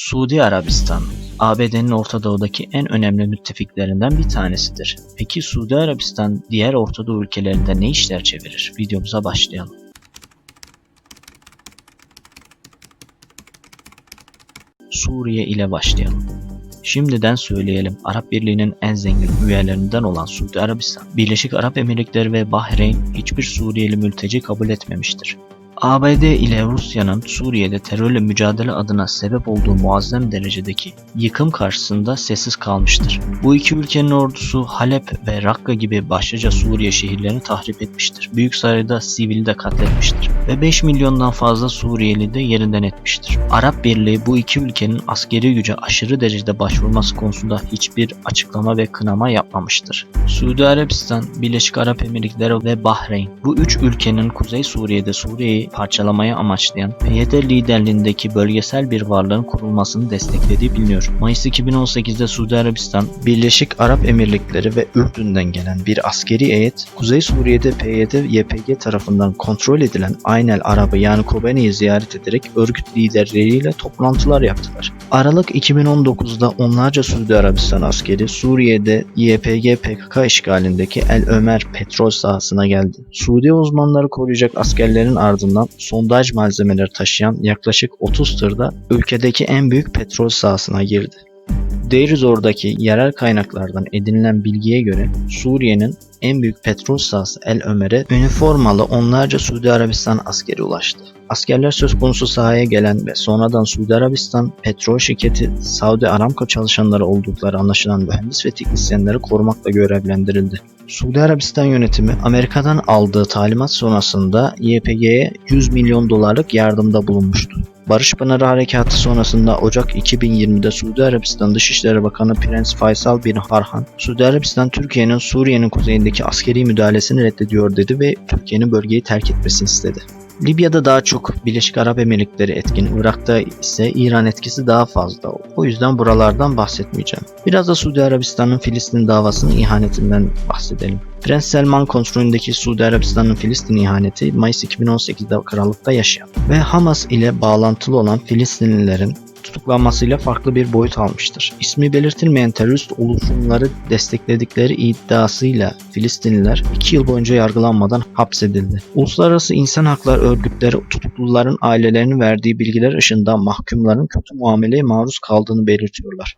Suudi Arabistan, ABD'nin Orta Doğu'daki en önemli müttefiklerinden bir tanesidir. Peki Suudi Arabistan diğer Orta Doğu ülkelerinde ne işler çevirir? Videomuza başlayalım. Suriye ile başlayalım. Şimdiden söyleyelim Arap Birliği'nin en zengin üyelerinden olan Suudi Arabistan, Birleşik Arap Emirlikleri ve Bahreyn hiçbir Suriyeli mülteci kabul etmemiştir. ABD ile Rusya'nın Suriye'de terörle mücadele adına sebep olduğu muazzam derecedeki yıkım karşısında sessiz kalmıştır. Bu iki ülkenin ordusu Halep ve Rakka gibi başlıca Suriye şehirlerini tahrip etmiştir. Büyük sayıda sivili de katletmiştir ve 5 milyondan fazla Suriyeli de yerinden etmiştir. Arap Birliği bu iki ülkenin askeri güce aşırı derecede başvurması konusunda hiçbir açıklama ve kınama yapmamıştır. Suudi Arabistan, Birleşik Arap Emirlikleri ve Bahreyn bu üç ülkenin Kuzey Suriye'de Suriye'yi parçalamayı amaçlayan PYD liderliğindeki bölgesel bir varlığın kurulmasını desteklediği biliniyor. Mayıs 2018'de Suudi Arabistan, Birleşik Arap Emirlikleri ve Ürdün'den gelen bir askeri heyet, Kuzey Suriye'de PYD-YPG tarafından kontrol edilen Aynel Arab'ı yani Kobani'yi ziyaret ederek örgüt liderleriyle toplantılar yaptılar. Aralık 2019'da onlarca Suudi Arabistan askeri Suriye'de YPG PKK işgalindeki El Ömer petrol sahasına geldi. Suudi uzmanları koruyacak askerlerin ardından sondaj malzemeleri taşıyan yaklaşık 30 tırda ülkedeki en büyük petrol sahasına girdi. Deir Zor'daki yerel kaynaklardan edinilen bilgiye göre Suriye'nin en büyük petrol sahası El Ömer'e üniformalı onlarca Suudi Arabistan askeri ulaştı. Askerler söz konusu sahaya gelen ve sonradan Suudi Arabistan petrol şirketi Saudi Aramco çalışanları oldukları anlaşılan mühendis ve teknisyenleri korumakla görevlendirildi. Suudi Arabistan yönetimi Amerika'dan aldığı talimat sonrasında YPG'ye 100 milyon dolarlık yardımda bulunmuştu. Barış Pınarı Harekatı sonrasında Ocak 2020'de Suudi Arabistan Dışişleri Bakanı Prens Faysal bin Farhan, Suudi Arabistan Türkiye'nin Suriye'nin kuzeyindeki askeri müdahalesini reddediyor dedi ve Türkiye'nin bölgeyi terk etmesini istedi. Libya'da daha çok Birleşik Arap Emirlikleri etkin, Irak'ta ise İran etkisi daha fazla. O yüzden buralardan bahsetmeyeceğim. Biraz da Suudi Arabistan'ın Filistin davasının ihanetinden bahsedelim. Prens Selman kontrolündeki Suudi Arabistan'ın Filistin ihaneti Mayıs 2018'de krallıkta yaşayan ve Hamas ile bağlantılı olan Filistinlilerin tutuklanmasıyla farklı bir boyut almıştır. İsmi belirtilmeyen terörist oluşumları destekledikleri iddiasıyla Filistinliler 2 yıl boyunca yargılanmadan hapsedildi. Uluslararası insan hakları örgütleri tutukluların ailelerinin verdiği bilgiler ışığında mahkumların kötü muameleye maruz kaldığını belirtiyorlar.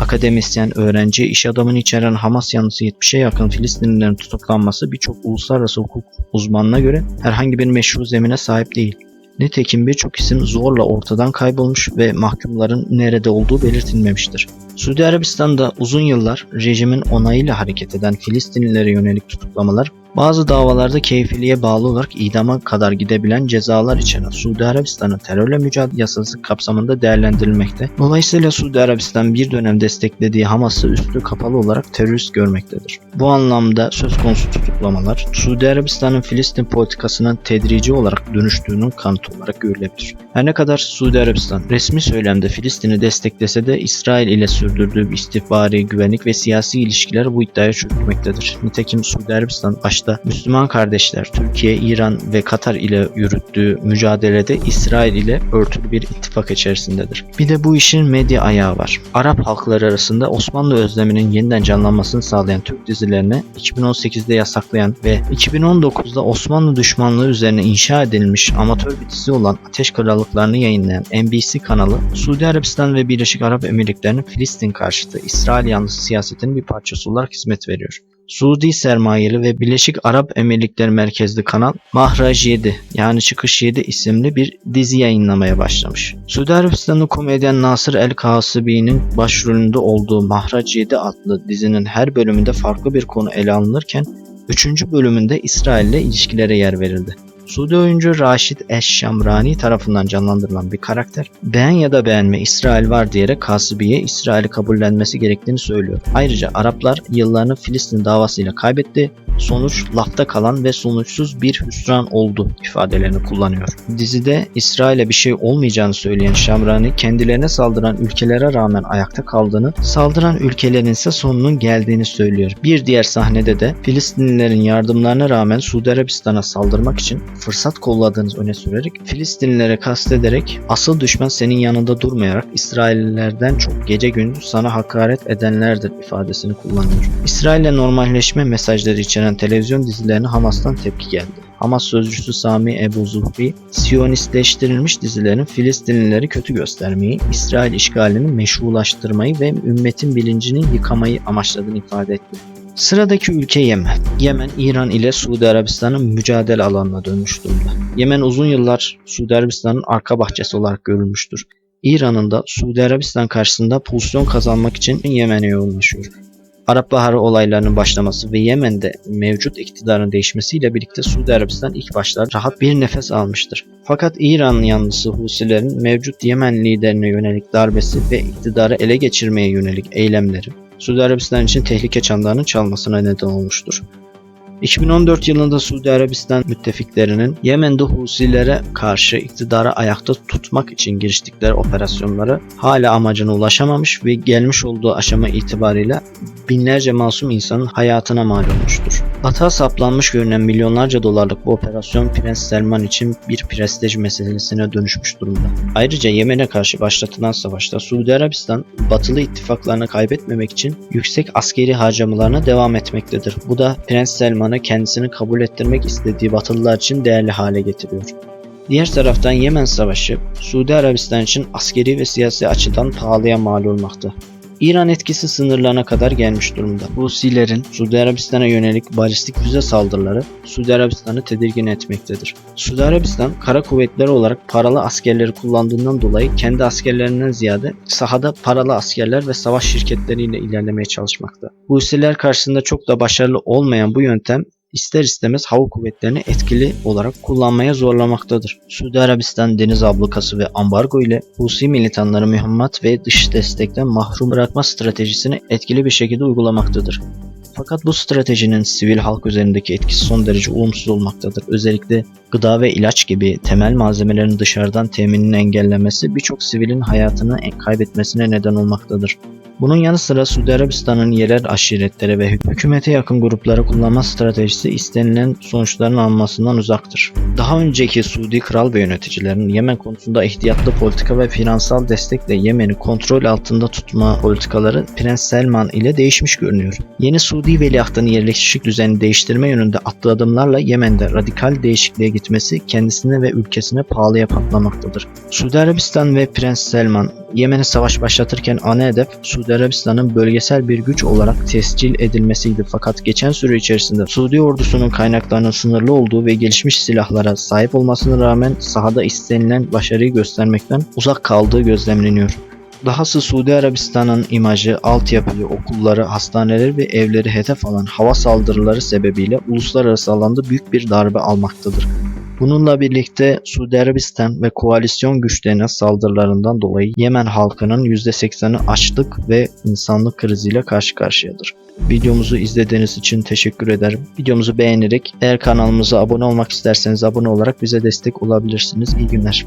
Akademisyen, öğrenci, iş adamını içeren Hamas yanlısı 70'e yakın Filistinlilerin tutuklanması birçok uluslararası hukuk uzmanına göre herhangi bir meşru zemine sahip değil. Nitekim birçok isim zorla ortadan kaybolmuş ve mahkumların nerede olduğu belirtilmemiştir. Suudi Arabistan'da uzun yıllar rejimin onayıyla hareket eden Filistinlilere yönelik tutuklamalar bazı davalarda keyfiliğe bağlı olarak idama kadar gidebilen cezalar içeren Suudi Arabistan'ın terörle mücadele yasası kapsamında değerlendirilmekte. Dolayısıyla Suudi Arabistan bir dönem desteklediği Hamas'ı üstü kapalı olarak terörist görmektedir. Bu anlamda söz konusu tutuklamalar Suudi Arabistan'ın Filistin politikasının tedrici olarak dönüştüğünün kanıtı olarak görülebilir. Her ne kadar Suudi Arabistan resmi söylemde Filistin'i desteklese de İsrail ile sürdürdüğü istihbari, güvenlik ve siyasi ilişkiler bu iddiaya çökmektedir. Nitekim Suudi Arabistan başta Müslüman kardeşler Türkiye, İran ve Katar ile yürüttüğü mücadelede İsrail ile örtülü bir ittifak içerisindedir. Bir de bu işin medya ayağı var. Arap halkları arasında Osmanlı özleminin yeniden canlanmasını sağlayan Türk dizilerini 2018'de yasaklayan ve 2019'da Osmanlı düşmanlığı üzerine inşa edilmiş amatör bir dizi olan Ateş Krallıklarını yayınlayan NBC kanalı Suudi Arabistan ve Birleşik Arap Emirlikleri'nin Filistin karşıtı İsrail yanlısı siyasetinin bir parçası olarak hizmet veriyor. Suudi sermayeli ve Birleşik Arap Emirlikleri merkezli kanal Mahraj 7 yani Çıkış 7 isimli bir dizi yayınlamaya başlamış. Suudi Arabistanlı komedyen Nasır El Kasibi'nin başrolünde olduğu Mahraj 7 adlı dizinin her bölümünde farklı bir konu ele alınırken 3. bölümünde İsrail ile ilişkilere yer verildi. Suudi oyuncu Raşid Eş-Şamrani tarafından canlandırılan bir karakter, beğen ya da beğenme İsrail var diyerek Kasibi'ye İsrail'i kabullenmesi gerektiğini söylüyor. Ayrıca Araplar yıllarını Filistin davasıyla kaybetti sonuç lafta kalan ve sonuçsuz bir hüsran oldu ifadelerini kullanıyor. Dizide İsrail'e bir şey olmayacağını söyleyen Şamrani kendilerine saldıran ülkelere rağmen ayakta kaldığını, saldıran ülkelerin ise sonunun geldiğini söylüyor. Bir diğer sahnede de Filistinlilerin yardımlarına rağmen Suudi Arabistan'a saldırmak için fırsat kolladığını öne sürerek Filistinlilere kastederek asıl düşman senin yanında durmayarak İsraillilerden çok gece gündüz sana hakaret edenlerdir ifadesini kullanıyor. İsrail'le normalleşme mesajları içeren televizyon dizilerine Hamas'tan tepki geldi. Hamas sözcüsü Sami Ebu Zuhri, Siyonistleştirilmiş dizilerin Filistinlileri kötü göstermeyi, İsrail işgalini meşrulaştırmayı ve ümmetin bilincini yıkamayı amaçladığını ifade etti. Sıradaki ülke Yemen. Yemen, İran ile Suudi Arabistan'ın mücadele alanına dönmüş durumda. Yemen uzun yıllar Suudi Arabistan'ın arka bahçesi olarak görülmüştür. İran'ın da Suudi Arabistan karşısında pozisyon kazanmak için Yemen'e yoğunlaşıyor. Arap Baharı olaylarının başlaması ve Yemen'de mevcut iktidarın değişmesiyle birlikte Suudi Arabistan ilk başlar rahat bir nefes almıştır. Fakat İran yanlısı Husilerin mevcut Yemen liderine yönelik darbesi ve iktidarı ele geçirmeye yönelik eylemleri Suudi Arabistan için tehlike çanlarının çalmasına neden olmuştur. 2014 yılında Suudi Arabistan müttefiklerinin Yemen'de Husilere karşı iktidarı ayakta tutmak için giriştikleri operasyonları hala amacına ulaşamamış ve gelmiş olduğu aşama itibariyle binlerce masum insanın hayatına mal olmuştur. Atağa saplanmış görünen milyonlarca dolarlık bu operasyon Prens Selman için bir prestij meselesine dönüşmüş durumda. Ayrıca Yemen'e karşı başlatılan savaşta Suudi Arabistan batılı ittifaklarını kaybetmemek için yüksek askeri harcamalarına devam etmektedir. Bu da Prens Selman'ı kendisini kabul ettirmek istediği batılılar için değerli hale getiriyor. Diğer taraftan Yemen Savaşı Suudi Arabistan için askeri ve siyasi açıdan pahalıya mal olmakta. İran etkisi sınırlarına kadar gelmiş durumda. Husilerin Suudi Arabistan'a yönelik balistik füze saldırıları Suudi Arabistan'ı tedirgin etmektedir. Suudi Arabistan kara kuvvetleri olarak paralı askerleri kullandığından dolayı kendi askerlerinden ziyade sahada paralı askerler ve savaş şirketleriyle ilerlemeye çalışmakta. Husiler karşısında çok da başarılı olmayan bu yöntem ister istemez hava kuvvetlerini etkili olarak kullanmaya zorlamaktadır. Suudi Arabistan deniz ablukası ve ambargo ile Husi militanları mühimmat ve dış destekten mahrum bırakma stratejisini etkili bir şekilde uygulamaktadır. Fakat bu stratejinin sivil halk üzerindeki etkisi son derece olumsuz olmaktadır. Özellikle gıda ve ilaç gibi temel malzemelerin dışarıdan temininin engellenmesi birçok sivilin hayatını kaybetmesine neden olmaktadır. Bunun yanı sıra Suudi Arabistan'ın yerel aşiretlere ve hükümete yakın gruplara kullanma stratejisi istenilen sonuçların almasından uzaktır. Daha önceki Suudi kral ve yöneticilerin Yemen konusunda ihtiyatlı politika ve finansal destekle Yemen'i kontrol altında tutma politikaları Prens Selman ile değişmiş görünüyor. Yeni Suudi veliahtın yerleşik düzeni değiştirme yönünde attığı adımlarla Yemen'de radikal değişikliğe gitmesi kendisine ve ülkesine pahalıya patlamaktadır. Suudi Arabistan ve Prens Selman Yemen'e savaş başlatırken ana hedef Suudi Arabistan'ın bölgesel bir güç olarak tescil edilmesiydi. Fakat geçen süre içerisinde Suudi ordusunun kaynaklarının sınırlı olduğu ve gelişmiş silahlara sahip olmasına rağmen sahada istenilen başarıyı göstermekten uzak kaldığı gözlemleniyor. Dahası Suudi Arabistan'ın imajı, altyapıyı, okulları, hastaneleri ve evleri hedef alan hava saldırıları sebebiyle uluslararası alanda büyük bir darbe almaktadır. Bununla birlikte Suudi Arabistan ve koalisyon güçlerine saldırılarından dolayı Yemen halkının %80'i açlık ve insanlık kriziyle karşı karşıyadır. Videomuzu izlediğiniz için teşekkür ederim. Videomuzu beğenerek eğer kanalımıza abone olmak isterseniz abone olarak bize destek olabilirsiniz. İyi günler.